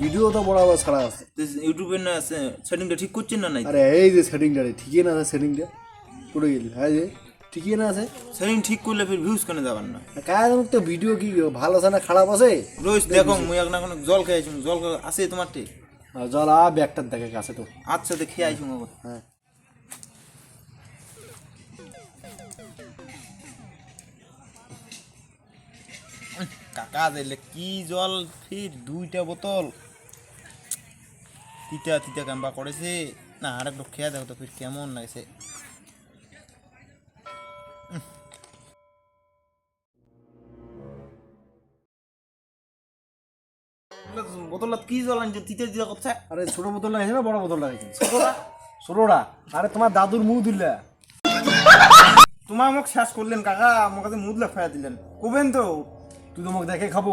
Video ঠিকই না আছে সেটিংটা ঠিক করলে ভিউজ কেন যাবেন না কাজ তো ভিডিও কি ভালো আছে না খারাপ আছে রোজ দেখো মুই এখন এখন জল খেয়েছি জল আছে তোমার ঠিক জল আ ব্যাগটার দেখে কাছে তো আচ্ছা তো আইছি হ্যাঁ কাকা দিলে কি জল? ফির দুইটা বোতল। তিতা তিতা কাম্বা করেছে। না আর একটু খেয়ে দেখো তো ফির কেমন লাগছে। বোতলত কি জল আনছে? তিতা তিতা করছে। আরে, ছোট বোতল লাগাইছে না বড় বোতল লাগাইছে ছোটটা ছোটটা আরে, তোমার দাদুর মুখ দিলে। তোমার মোক শেষ করলেন, কাকা। আমার কাছে মুদ লেফাইয়া দিলেন। কবেন তো? তুই তোমাকে দেখে খাব।